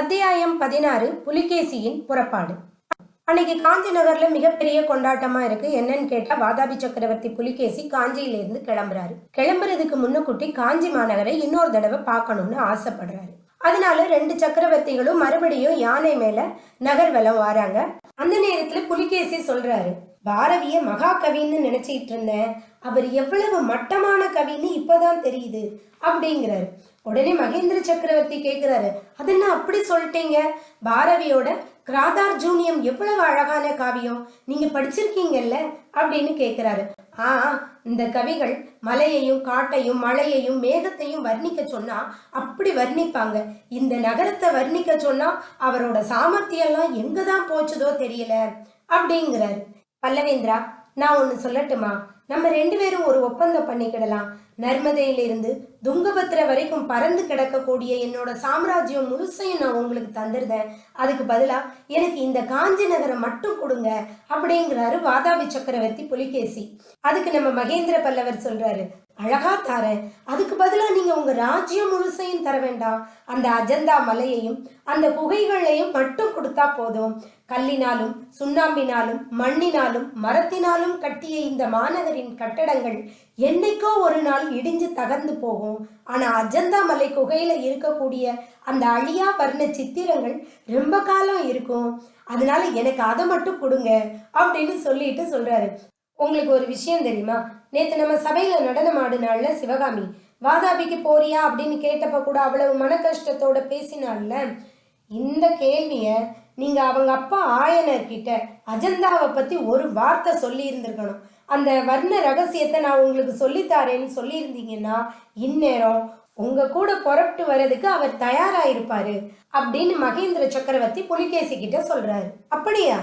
அத்தியாயம் பதினாறு புலிகேசியின் புறப்பாடு. அன்னைக்கு காஞ்சி நகர்ல மிகப்பெரிய கொண்டாட்டமா இருக்கு. என்னன்னு கேட்டா வாதாபி சக்கரவர்த்தி புலிகேசி காஞ்சியில இருந்து கிளம்புறாரு. கிளம்புறதுக்கு முன்னுக்குட்டி காஞ்சி மாநகரை இன்னொரு தடவை பார்க்கணும்னு ஆசைப்படுறாரு. அதனால ரெண்டு சக்கரவர்த்திகளும் மறுபடியும் யானை மேல நகர்வலம் வராங்க. அந்த நேரத்துல புலிகேசி சொல்றாரு பாரதிய மகாகவின்னு நினைச்சிட்டு இருந்தேன். அவர் எவ்வளவு மட்டமான கவின்னு இப்பதான் தெரியுது அப்படிங்கிறாரு. உடனே மகேந்திர சக்கரவர்த்தி கேட்குறாரு அது என்ன அப்படி சொல்லிட்டீங்க? பாரதியோட கிராதார்ஜூனியம் எவ்வளவு அழகான காவியம்? நீங்க படிச்சிருக்கீங்கல்ல? அப்படின்னு கேட்குறாரு ஆ இந்த கவிகள் மலையையும் காட்டையும் மழையையும் மேகத்தையும் வர்ணிக்க சொன்னா அப்படி வர்ணிப்பாங்க. இந்த நகரத்தை வர்ணிக்க சொன்னா அவரோட சாமர்த்தியெல்லாம் எங்க தான் போச்சுதோ தெரியல. அப்படிங்கிறாரு. பல்லவேந்திரா நான் ஒன்று சொல்லட்டுமா? நம்ம ரெண்டு பேரும் ஒரு ஒப்பந்தம் பண்ணிக்கிடலாம். நர்மதையிலிருந்து துங்கபத்திர வரைக்கும் பறந்து கிடக்கக்கூடிய என்னோட சாம்ராஜ்யம் முழுசையும் நான் உங்களுக்கு தந்துருந்தேன். அதுக்கு பதிலாக எனக்கு இந்த காஞ்சி நகரம் மட்டும் கொடுங்க அப்படிங்கிறாரு வாதாபி சக்கரவர்த்தி புலிகேசி. அதுக்கு நம்ம மகேந்திர பல்லவர் சொல்றாரு அழகா தாரேன் அதுக்கு பதிலா நீங்க உங்க ராஜ்யம் முழுசையும் தர வேண்டாம். அந்த அஜந்தா மலையையும் அந்த புகைகளையும் மட்டும் கொடுத்தா போதும். கல்லினாலும் சுண்ணாம்பினாலும் மண்ணினாலும் மரத்தினாலும் கட்டிய இந்த மாநகரின் கட்டடங்கள் என்னைக்கோ ஒரு நாள் இடிஞ்சு தகர்ந்து போகும். ஆனா அஜந்தா மலை குகையில இருக்கக்கூடிய அந்த அழியா வர்ண சித்திரங்கள் ரொம்ப காலம் இருக்கும். அதனால எனக்கு அதை மட்டும் கொடுங்க அப்படின்னு சொல்லிட்டு சொல்றாரு. உங்களுக்கு ஒரு விஷயம் தெரியுமா? நேத்து நம்ம சபையில நடனம் ஆடினால சிவகாமி. வாதாபிக்கு போறியா அப்படின்னு கேட்டப்ப கூட அவ்வளவு மன கஷ்டத்தோட பேசினாள்ல. இந்த கேள்வியை நீங்கள் அவங்க அப்பா ஆயனர்கிட்ட அஜந்தாவை பற்றி ஒரு வார்த்தை சொல்லியிருந்திருக்கணும். அந்த வர்ண ரகசியத்தை நான் உங்களுக்கு சொல்லித்தாரேன்னு சொல்லியிருந்தீங்கன்னா இந்நேரம் உங்க கூட புறப்பட்டு வர்றதுக்கு அவர் தயாராகிருப்பார் அப்படின்னு மகேந்திர சக்கரவர்த்தி புலிகேசி கிட்ட சொல்கிறாரு அப்படியா?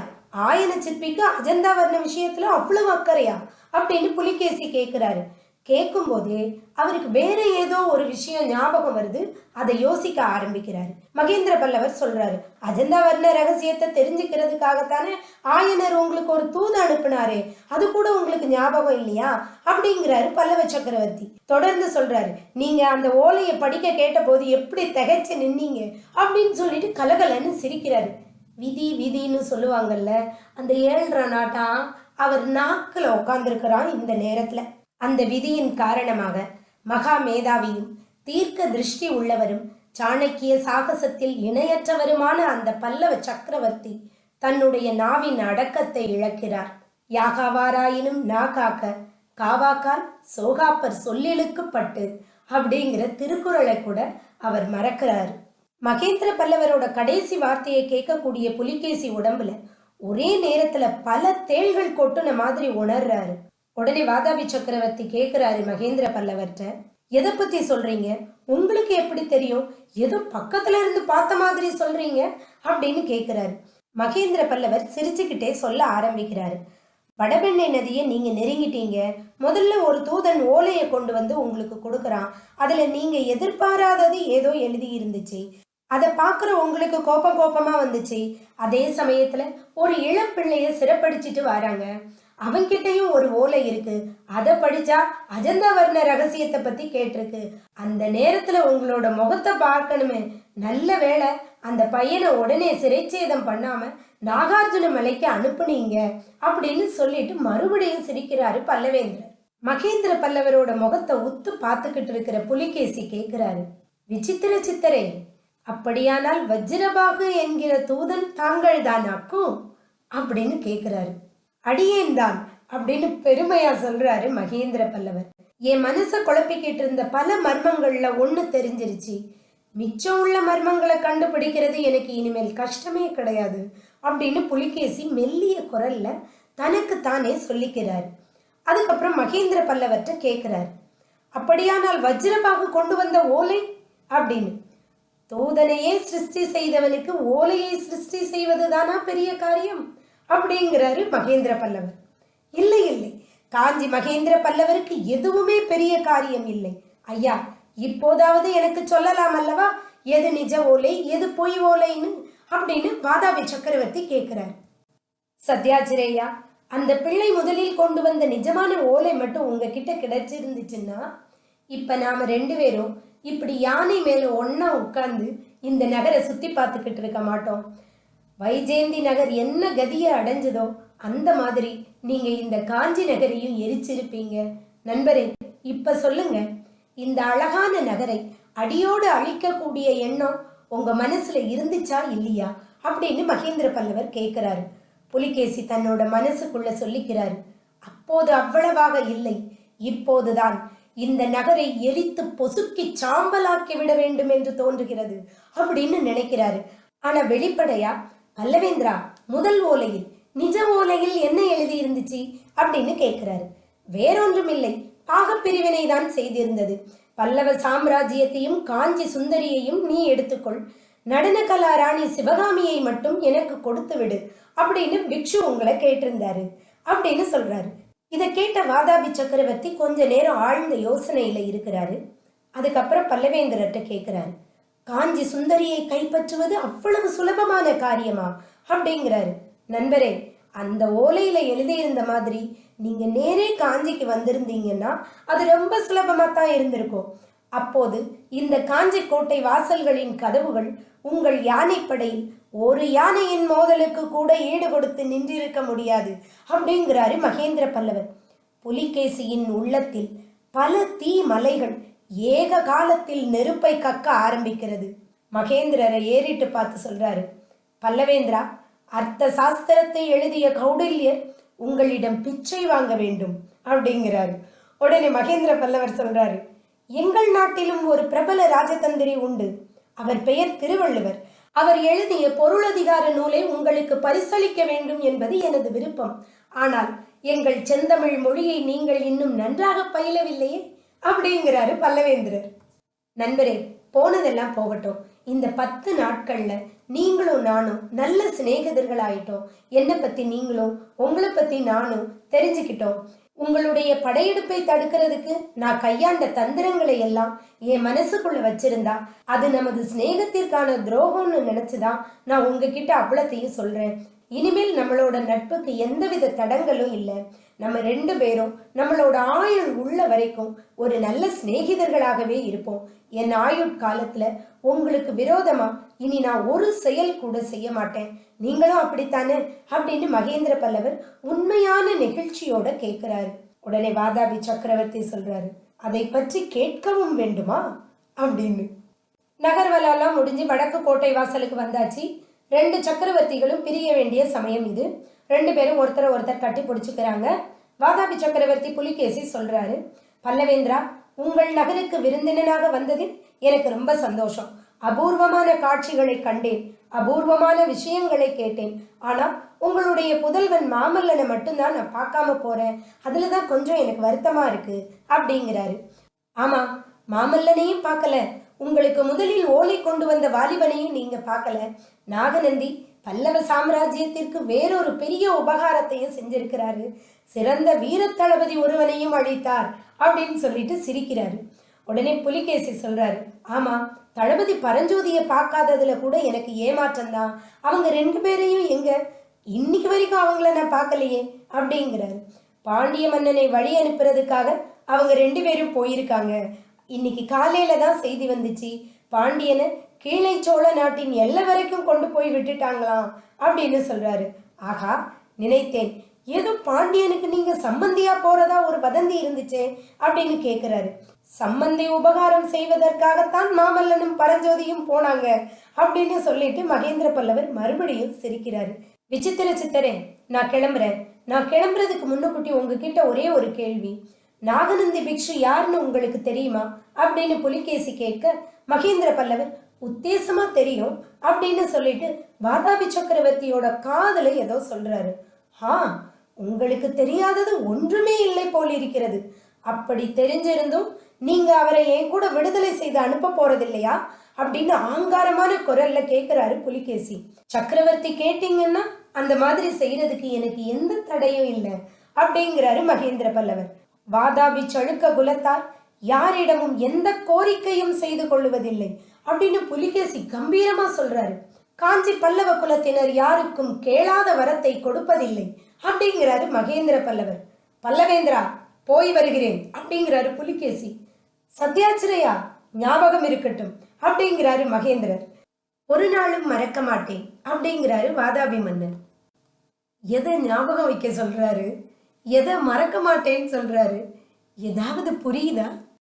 ஆயன சிற்பிக்கு அஜந்தா வர்ண விஷயத்தில் அவ்வளவு அக்கறையா? அப்படின்னு புலிகேசி கேட்குறாரு கேட்கும்போதே அவருக்கு வேற ஏதோ ஒரு விஷயம் ஞாபகம் வருது. அதை யோசிக்க ஆரம்பிக்கிறாரு. மகேந்திர பல்லவர் சொல்றாரு அஜந்தா வர்ண ரகசியத்தை தெரிஞ்சுக்கிறதுக்காகத்தானே ஆயனர் உங்களுக்கு ஒரு தூது அனுப்புனாரு. அது கூட உங்களுக்கு ஞாபகம் இல்லையா? அப்படிங்கிறாரு பல்லவ சக்கரவர்த்தி. தொடர்ந்து சொல்றாரு நீங்க அந்த ஓலையை படிக்க கேட்டபோது எப்படி திகைச்சு நின்னீங்க? அப்படின்னு சொல்லிட்டு கலகலன்னு சிரிக்கிறாரு. விதி விதின்னு சொல்லுவாங்கல்ல அந்த ஏழ்ற நாட்டான் அவர் நாக்கில் உட்காந்துருக்கிறான் இந்த நேரத்துல. அந்த விதியின் காரணமாக மகா மேதாவியும் தீர்க்க திருஷ்டி உள்ளவரும் சாணக்கிய சாகசத்தில் இணையற்றவருமான அந்த பல்லவ சக்கரவர்த்தி தன்னுடைய நாவின் அடக்கத்தை இழக்கிறார். யாகாவாராயினும் நா காக்க காவாக்கால் சோகாப்பர் சொல்லிழுக்கப்பட்டு அப்படிங்கிற திருக்குறளை கூட அவர் மறக்கிறார். மகேந்திர பல்லவரோட கடைசி வார்த்தையை கேட்கக்கூடிய புலிகேசி உடம்புல ஒரே நேரத்துல பல தேள்கள் கொட்டுன மாதிரி உணர்றாரு. உடனே வாதாபி சக்கரவர்த்தி கேக்குறாரு மகேந்திர பல்லவர்கிட்ட எதை பத்தி சொல்றீங்க? உங்களுக்கு எப்படி தெரியும்? ஏதோ பக்கத்துல இருந்து பார்த்த மாதிரி சொல்றீங்க? அப்படின்னு கேக்குறாரு மகேந்திர பல்லவர் சிரிச்சுக்கிட்டே சொல்ல ஆரம்பிக்கிறாரு. வடபெண்ணை நதியை நீங்க நெருங்கிட்டீங்க. முதல்ல ஒரு தூதன் ஓலையை கொண்டு வந்து உங்களுக்கு கொடுக்கறான். அதுல நீங்க எதிர்பாராதது ஏதோ எழுதி இருந்துச்சு. அதை பார்க்குற உங்களுக்கு கோபம் கோபமா வந்துச்சு. அதே சமயத்துல ஒரு இளம் பிள்ளைய சிறப்படிச்சிட்டு வராங்க. அவன்கிட்டயும் ஒரு ஓலை இருக்கு. அதை படிச்சா அஜந்தா வர்ண ரகசியத்தை பத்தி கேட்டிருக்கு. அந்த நேரத்துல உங்களோட முகத்தை பார்க்கணுமே. நல்ல வேளை அந்த பையனை உடனே சிறைச்சேதம் பண்ணாம நாகார்ஜுன மலைக்கு அனுப்புனீங்க அப்படின்னு சொல்லிட்டு மறுபடியும் சிரிக்கிறாரு பல்லவேந்திரர். மகேந்திர பல்லவரோட முகத்தை உத்து பார்த்துக்கிட்டு இருக்கிற புலிகேசி கேட்கிறாரு விசித்திர சித்தரே அப்படியானால் வஜ்ரபாகு என்கிற தூதன் தாங்கள் தானாக்கும் அப்படின்னு கேட்கிறாரு அடியேன் தான் அப்படின்னு பெருமையா சொல்றாரு மகேந்திர பல்லவர். என் மனசை குழப்பிக்கிட்டு இருந்த பல மர்மங்கள்ல ஒன்று தெரிஞ்சிருச்சு. மிச்சம் உள்ள மர்மங்களை கண்டுபிடிக்கிறது எனக்கு இனிமேல் கஷ்டமே கிடையாது அப்படின்னு புலிகேசி மெல்லிய குரல்ல தனக்கு தானே சொல்லிக்கிறார். அதுக்கப்புறம் மகேந்திர பல்லவர்கிட்ட கேட்கிறார் அப்படியானால் வஜ்ரபாகு கொண்டு வந்த ஓலை? அப்படின்னு. தூதனையே சிருஷ்டி செய்தவனுக்கு ஓலையை சிருஷ்டி செய்வதுதானா பெரிய காரியம்? அப்படிங்கிறாரு மகேந்திர பல்லவர். இல்லை இல்லை. காஞ்சி மகேந்திர பல்லவருக்கு எதுவுமே பெரிய காரியம் இல்லை. ஐயா இப்போதாவது எனக்கு சொல்லலாம் அல்லவா? எது நிஜ ஓலை எது பொய் ஓலைன்னு அப்படின்னு வாதாபி சக்கரவர்த்தி கேட்கிறார். சத்யாஜிரேயா அந்த பிள்ளை முதலில் கொண்டு வந்த நிஜமான ஓலை மட்டும் உங்ககிட்ட கிடைச்சிருந்துச்சுன்னா இப்ப நாம ரெண்டு பேரும் இப்படி யானை மேல ஒன்னா உட்கார்ந்து இந்த நகரை சுத்தி பார்த்துக்கிட்டு இருக்க மாட்டோம். வைஜெயந்தி நகர் என்ன கதியை அடைஞ்சதோ அந்த மாதிரி நீங்க இந்த காஞ்சி நகரையும் எரிச்சிருப்பீங்க. நண்பரே இப்ப சொல்லுங்க. இந்த அழகான நகரை அடியோடு அழிக்கக்கூடிய எண்ணம் உங்க மனசுல இருந்துச்சா இல்லையா அப்படின்னு மகேந்திர பல்லவர் கேட்கிறாரு புலிகேசி தன்னோட மனசுக்குள்ள சொல்லிக்கிறாரு. அப்போது அவ்வளவாக இல்லை. இப்போதுதான் இந்த நகரை எரித்து பொசுக்கி சாம்பலாக்கி விட வேண்டும் என்று தோன்றுகிறது அப்படின்னு நினைக்கிறாரு. ஆனா வெளிப்படையா பல்லவேந்திரா முதல் ஓலையில் நிஜ ஓலையில் என்ன எழுதி இருந்துச்சு அப்படின்னு கேட்கிறாரு. வேறொன்றுமில்லை. பாகப்பிரிவினை தான் செய்திருந்தது. பல்லவ சாம்ராஜ்யத்தையும் காஞ்சி சுந்தரியையும் நீ எடுத்துக்கொள். நடனகலா ராணி சிவகாமியை மட்டும் எனக்கு கொடுத்து விடு அப்படின்னு பிக்ஷு உங்களை கேட்டிருந்தாரு அப்படின்னு சொல்றாரு. இதை கேட்ட வாதாபி சக்கரவர்த்தி கொஞ்ச நேரம் ஆழ்ந்த யோசனையில இருக்கிறாரு. அதுக்கப்புறம் பல்லவேந்திரர்கிட்ட கேட்கிறாரு. காஞ்சி சுந்தரியை கைப்பற்றுவது அவ்வளவு சுலபமான காரியமா? அப்படிங்கிறாரு. நண்பரே அந்த ஓலையில எழுதியிருந்த மாதிரி நீங்க நேரே காஞ்சிக்கு வந்திருந்தீங்கன்னா அது ரொம்ப சுலபமா தான் இருந்திருக்கும். அப்போது இந்த காஞ்சி கோட்டை வாசல்களின் கதவுகள் உங்கள் யானைப்படையில் ஒரு யானையின் மோதலுக்கு கூட ஈடு கொடுத்து நின்றிருக்க முடியாது அப்படிங்கிறாரு மகேந்திர பல்லவர். புலிகேசியின் உள்ளத்தில் பல தீ மலைகள் ஏக காலத்தில் நெருப்பை கக்க ஆரம்பிக்கிறது. மகேந்திரரை ஏறிட்டு பார்த்து சொல்றாரு பல்லவேந்திரா அர்த்த சாஸ்திரத்தை எழுதிய கௌடில்யர் உங்களிடம் பிச்சை வாங்க வேண்டும் அப்படிங்கிறாரு. உடனே மகேந்திர பல்லவர் சொல்றாரு எங்கள் நாட்டிலும் ஒரு பிரபல ராஜதந்திரி உண்டு. அவர் பெயர் திருவள்ளுவர். அவர் எழுதிய பொருளதிகார நூலை உங்களுக்கு பரிசளிக்க வேண்டும் என்பது எனது விருப்பம். ஆனால் எங்கள் செந்தமிழ் மொழியை நீங்கள் இன்னும் நன்றாக பயிலவில்லையே. அப்படிங்கிறாரு பல்லவேந்திரர். நண்பரே போனதெல்லாம் போகட்டும். இந்த பத்து நாட்கள்ல நீங்களும் நானும் நல்ல சிநேகிதர்கள் ஆயிட்டோம் என்னை பத்தி நீங்களும் உங்களை பத்தி நானும் தெரிஞ்சுக்கிட்டோம். உங்களுடைய படையெடுப்பை தடுக்கிறதுக்கு நான் கையாண்ட தந்திரங்களை எல்லாம் என் மனசுக்குள்ள வச்சிருந்தா அது நமது சிநேகத்திற்கான துரோகம்னு நினைச்சுதான் நான் உங்ககிட்ட அவ்வளத்தையும் சொல்றேன். இனிமேல் நம்மளோட நட்புக்கு எந்தவித தடங்களும் இல்லை. நம்ம ரெண்டு பேரும் நம்மளோட ஆயுள் உள்ள வரைக்கும் ஒரு நல்ல சிநேகிதர்களாகவே இருப்போம். என் ஆயுட் காலத்துல உங்களுக்கு விரோதமா இனி நான் ஒரு செயல் கூட செய்ய மாட்டேன். நீங்களும் அப்படித்தானே? அப்படின்னு மகேந்திர பல்லவர் உண்மையான நெகிழ்ச்சியோட கேட்கிறாரு உடனே வாதாபி சக்கரவர்த்தி சொல்றாரு அதை பற்றி கேட்கவும் வேண்டுமா? அப்படின்னு. நகர்வலாலாம் முடிஞ்சு வடக்கு கோட்டை வாசலுக்கு வந்தாச்சு. ரெண்டு சக்கரவர்த்திகளும் பிரிய வேண்டிய சமயம் இது. ரெண்டு பேரும் ஒருத்தரை ஒருத்தர் கட்டி பிடிச்சிக்கிறாங்க. வாதாபி சக்கரவர்த்தி புலிகேசி சொல்றாரு பல்லவேந்திரா உங்கள் நகருக்கு விருந்தினனாக வந்ததில் எனக்கு ரொம்ப சந்தோஷம். அபூர்வமான காட்சிகளை கண்டேன் அபூர்வமான விஷயங்களை கேட்டேன். ஆனா உங்களுடைய புதல்வன் மாமல்லனை மட்டும்தான் நான் பார்க்காம போறேன். அதுல தான் கொஞ்சம் எனக்கு வருத்தமா இருக்கு அப்படிங்கிறாரு. ஆமா மாமல்லனையும் பார்க்கல. உங்களுக்கு முதலில் ஓலை கொண்டு வந்த வாலிபனையும் நீங்க பார்க்கல. நாகநந்தி பல்லவ சாம்ராஜ்யத்திற்கு வேறொரு பெரிய உபகாரத்தையும் செஞ்சிருக்கிறாரு. சிறந்த வீரத்தளபதி ஒருவனையும் அழித்தார் அப்படின்னு சொல்லிட்டு சிரிக்கிறாரு. உடனே புலிகேசி சொல்றாரு ஆமா தளபதி பரஞ்சோதியை பார்க்காததுல கூட எனக்கு ஏமாற்றம் தான் அவங்க ரெண்டு பேரையும் எங்க? இன்னைக்கு வரைக்கும் அவங்கள நான் பார்க்கலையே அப்படிங்கிறாரு. பாண்டிய மன்னனை வழி அனுப்புறதுக்காக அவங்க ரெண்டு பேரும் போயிருக்காங்க. இன்னைக்கு காலையில தான் செய்தி வந்துச்சு. பாண்டியனை கீழே சோழ நாட்டின் எல்லை வரைக்கும் கொண்டு போய் விட்டுட்டாங்களாம் அப்படின்னு சொல்றாரு. ஆகா நினைத்தேன். ஏதோ பாண்டியனுக்கு நீங்க சம்பந்தியா போறதா ஒரு வதந்தி இருந்துச்சே அப்படின்னு கேக்குறாரு. சம்பந்தி உபகாரம் செய்வதற்காகத்தான் மாமல்லனும் பரஞ்சோதியும் போனாங்க அப்படின்னு சொல்லிட்டு மகேந்திர பல்லவர் மறுபடியும் சிரிக்கிறாரு. விசித்திர சித்தரே நான் கிளம்புறேன். நான் கிளம்புறதுக்கு முன்னுக்குட்டி உங்ககிட்ட ஒரே ஒரு கேள்வி. நாகநந்தி பிக்ஷு யாருன்னு உங்களுக்கு தெரியுமா? அப்படின்னு புலிகேசி கேட்க மகேந்திர பல்லவர் உத்தேசமா தெரியும் அப்படின்னு சொல்லிட்டு வாதாபி சக்கரவர்த்தியோட காதல ஏதோ சொல்றாரு. ஆ உங்களுக்கு தெரியாதது ஒன்றுமே இல்லை போல் இருக்கிறது அப்படி தெரிஞ்சிருந்தும் நீங்க அவரை என் கூட விடுதலை செய்து அனுப்ப போறதில்லையா? அப்படின்னு ஆங்காரமான குரல்ல கேக்குறாரு புலிகேசி. சக்கரவர்த்தி கேட்டீங்கன்னா அந்த மாதிரி செய்யறதுக்கு எனக்கு எந்த தடையும் இல்லை அப்படிங்கிறாரு மகேந்திர பல்லவர். வாதாபி சழுக்க குலத்தார் யாரிடமும் எந்த கோரிக்கையும் செய்து கொள்ளுவதில்லை. அப்படின்னு புலிகேசி கம்பீரமா சொல்றாரு. காஞ்சி பல்லவ குலத்தினர் யாருக்கும் கேளாத வரத்தை கொடுப்பதில்லை. அப்படிங்கிறாரு மகேந்திர பல்லவர். பல்லவேந்திரா போய் வருகிறேன் அப்படிங்கிறாரு புலிகேசி. சத்யாச்சிரையா ஞாபகம் இருக்கட்டும் அப்படிங்கிறாரு மகேந்திரர். ஒரு நாளும் மறக்க மாட்டேன் அப்படிங்கிறாரு வாதாபி மன்னர். எதை ஞாபகம் வைக்க சொல்றாரு? எதை மறக்க மாட்டேன்னு சொல்கிறாரு ஏதாவது புரியுதா?